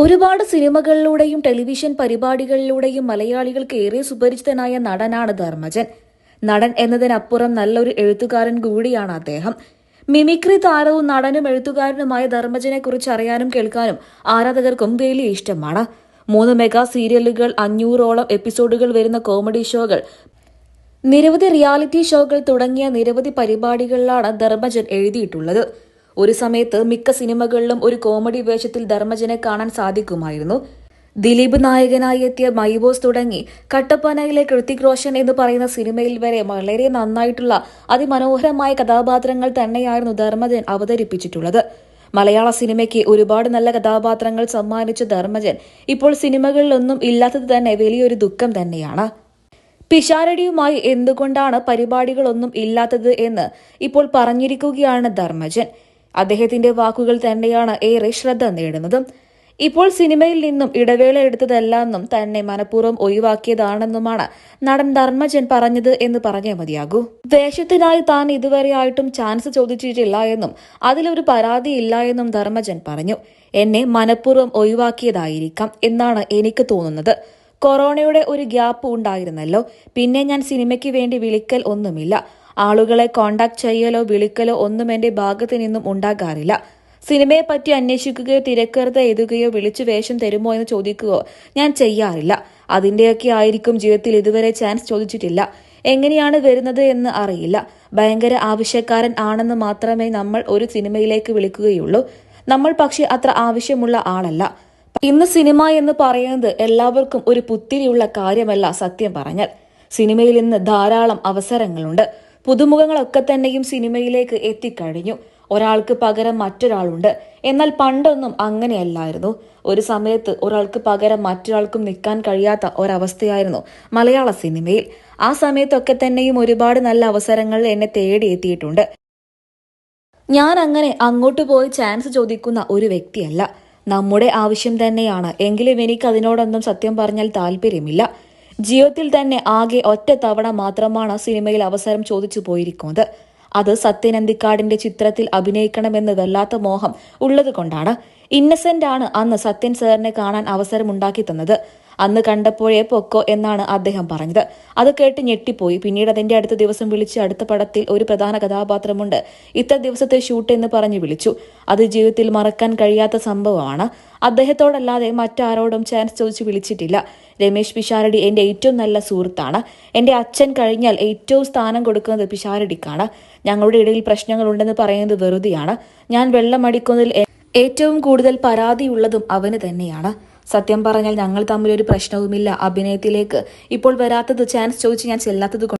ഒരുപാട് സിനിമകളിലൂടെയും ടെലിവിഷൻ പരിപാടികളിലൂടെയും മലയാളികൾക്ക് ഏറെ സുപരിചിതനായ നടനാണ് ധർമ്മജൻ. നടൻ എന്നതിനപ്പുറം നല്ലൊരു എഴുത്തുകാരൻ കൂടിയാണ് അദ്ദേഹം. മിമിക്രി താരവും നടനും എഴുത്തുകാരനുമായ ധർമ്മജനെ കുറിച്ച് അറിയാനും കേൾക്കാനും ആരാധകർക്കും വലിയ ഇഷ്ടമാണ്. മൂന്ന് മെഗാ സീരിയലുകൾ അഞ്ഞൂറോളം എപ്പിസോഡുകൾ വരുന്ന കോമഡി ഷോകൾ നിരവധി റിയാലിറ്റി ഷോകൾ തുടങ്ങിയ നിരവധി പരിപാടികളിലാണ് ധർമ്മജൻ എഴുതിയിട്ടുള്ളത്. ഒരു സമയത്ത് മിക്ക സിനിമകളിലും ഒരു കോമഡി വേഷത്തിൽ ധർമ്മജനെ കാണാൻ സാധിക്കുമായിരുന്നു. ദിലീപ് നായകനായി എത്തിയ മൈബോസ് തുടങ്ങി കട്ടപ്പനയിലെ കൃത്തിക് റോഷൻ എന്ന് പറയുന്ന സിനിമയിൽ വരെ വളരെ നന്നായിട്ടുള്ള അതിമനോഹരമായ കഥാപാത്രങ്ങൾ തന്നെയായിരുന്നു ധർമ്മജൻ അവതരിപ്പിച്ചിട്ടുള്ളത്. മലയാള സിനിമയ്ക്ക് ഒരുപാട് നല്ല കഥാപാത്രങ്ങൾ സമ്മാനിച്ച ധർമ്മജൻ ഇപ്പോൾ സിനിമകളിലൊന്നും ഇല്ലാത്തത് തന്നെ വലിയൊരു ദുഃഖം തന്നെയാണ്. പിഷാരടിയുമായി എന്തുകൊണ്ടാണ് പരിപാടികളൊന്നും ഇല്ലാത്തത് എന്ന് ഇപ്പോൾ പറഞ്ഞിരിക്കുകയാണ് ധർമ്മജൻ. അദ്ദേഹത്തിന്റെ വാക്കുകൾ തന്നെയാണ് ഏറെ ശ്രദ്ധ നേടുന്നത്. ഇപ്പോൾ സിനിമയിൽ നിന്നും ഇടവേള എടുത്തതല്ലെന്നും തന്നെ മനഃപൂർവം ഒഴിവാക്കിയതാണെന്നുമാണ് നടൻ ധർമ്മജൻ പറഞ്ഞത് എന്ന് പറഞ്ഞേ മതിയാകൂ. വേഷത്തിനായി താൻ ഇതുവരെയായിട്ടും ചാൻസ് ചോദിച്ചിട്ടില്ല എന്നും അതിലൊരു പരാതിയില്ല എന്നും ധർമ്മജൻ പറഞ്ഞു. എന്നെ മനഃപൂർവം ഒഴിവാക്കിയതായിരിക്കാം എന്നാണ് എനിക്ക് തോന്നുന്നത്. കൊറോണയുടെ ഒരു ഗ്യാപ്പ് ഉണ്ടായിരുന്നല്ലോ. പിന്നെ ഞാൻ സിനിമയ്ക്ക് വേണ്ടി വിളിക്കൽ ഒന്നുമില്ല. ആളുകളെ കോണ്ടാക്ട് ചെയ്യലോ വിളിക്കലോ ഒന്നും എന്റെ ഭാഗത്തു നിന്നും ഉണ്ടാകാറില്ല. സിനിമയെ പറ്റി അന്വേഷിക്കുകയോ തിരക്കറുത എഴുതുകയോ വിളിച്ചു വേഷം തരുമോ എന്ന് ചോദിക്കുകയോ ഞാൻ ചെയ്യാറില്ല. അതിന്റെയൊക്കെ ആയിരിക്കും ജീവിതത്തിൽ ഇതുവരെ ചാൻസ് ചോദിച്ചിട്ടില്ല. എങ്ങനെയാണ് വരുന്നത് എന്ന് അറിയില്ല. ഭയങ്കര ആവശ്യക്കാരൻ ആണെന്ന് മാത്രമേ നമ്മൾ ഒരു സിനിമയിലേക്ക് വിളിക്കുകയുള്ളൂ. നമ്മൾ പക്ഷെ അത്ര ആവശ്യമുള്ള ആളല്ല. ഇന്ന് സിനിമ എന്ന് പറയുന്നത് എല്ലാവർക്കും ഒരു പുത്തിരിയുള്ള കാര്യമല്ല സത്യം പറഞ്ഞാൽ. സിനിമയിൽ ഇന്ന് ധാരാളം അവസരങ്ങളുണ്ട്. പുതുമുഖങ്ങളൊക്കെ തന്നെയും സിനിമയിലേക്ക് എത്തിക്കഴിഞ്ഞു. ഒരാൾക്ക് പകരം മറ്റൊരാളുണ്ട്. എന്നാൽ പണ്ടൊന്നും അങ്ങനെയല്ലായിരുന്നു. ഒരു സമയത്ത് ഒരാൾക്ക് പകരം മറ്റൊരാൾക്കും നിൽക്കാൻ കഴിയാത്ത ഒരവസ്ഥയായിരുന്നു മലയാള സിനിമയിൽ. ആ സമയത്തൊക്കെ തന്നെയും ഒരുപാട് നല്ല അവസരങ്ങൾ എന്നെ തേടിയെത്തിയിട്ടുണ്ട്. ഞാൻ അങ്ങനെ അങ്ങോട്ട് പോയി ചാൻസ് ചോദിക്കുന്ന ഒരു വ്യക്തിയല്ല. നമ്മുടെ ആവശ്യം തന്നെയാണ്. എങ്കിലും എനിക്ക് അതിനോടൊന്നും സത്യം പറഞ്ഞാൽ താല്പര്യമില്ല. ജീവിതത്തിൽ തന്നെ ആകെ ഒറ്റ തവണ മാത്രമാണ് സിനിമയിൽ അവസരം ചോദിച്ചു പോയിരിക്കുന്നത്. അത് സത്യനന്ദിക്കാടിന്റെ ചിത്രത്തിൽ അഭിനയിക്കണമെന്നതല്ലാത്ത മോഹം ഉള്ളതുകൊണ്ടാണ്. ഇന്നസെന്റ് ആണ് അന്ന് സത്യൻ സാറിനെ കാണാൻ അവസരം ഉണ്ടാക്കി തന്നത്. അന്ന് കണ്ടപ്പോഴേ പൊക്കോ എന്നാണ് അദ്ദേഹം പറഞ്ഞത്. അത് കേട്ട് ഞെട്ടിപ്പോയി. പിന്നീട് അതിന്റെ അടുത്ത ദിവസം വിളിച്ച് അടുത്ത പടത്തിൽ ഒരു പ്രധാന കഥാപാത്രമുണ്ട്. ഇത്ര ദിവസത്തെ ഷൂട്ട് എന്ന് പറഞ്ഞു വിളിച്ചു. അത് ജീവിതത്തിൽ മറക്കാൻ കഴിയാത്ത സംഭവമാണ്. അദ്ദേഹത്തോടല്ലാതെ മറ്റാരോടും ചാൻസ് ചോദിച്ചു വിളിച്ചിട്ടില്ല. രമേശ് പിഷാരടി എന്റെ ഏറ്റവും നല്ല സുഹൃത്താണ്. എന്റെ അച്ഛൻ കഴിഞ്ഞാൽ ഏറ്റവും സ്ഥാനം കൊടുക്കുന്നത് പിഷാരടിക്കാണ്. ഞങ്ങളുടെ ഇടയിൽ പ്രശ്നങ്ങളുണ്ടെന്ന് പറയുന്നത് വെറുതെയാണ്. ഞാൻ വെള്ളമടിക്കുന്നതിൽ ഏറ്റവും കൂടുതൽ പരാതിയുള്ളതും അവന് തന്നെയാണ്. സത്യം പറഞ്ഞാൽ ഞങ്ങൾ തമ്മിൽ ഒരു പ്രശ്നവുമില്ല. അഭിനയത്തിലേക്ക് ഇപ്പോൾ വരാത്തത് ചാൻസ് ചോദിച്ച് ഞാൻ ചെല്ലാത്തത്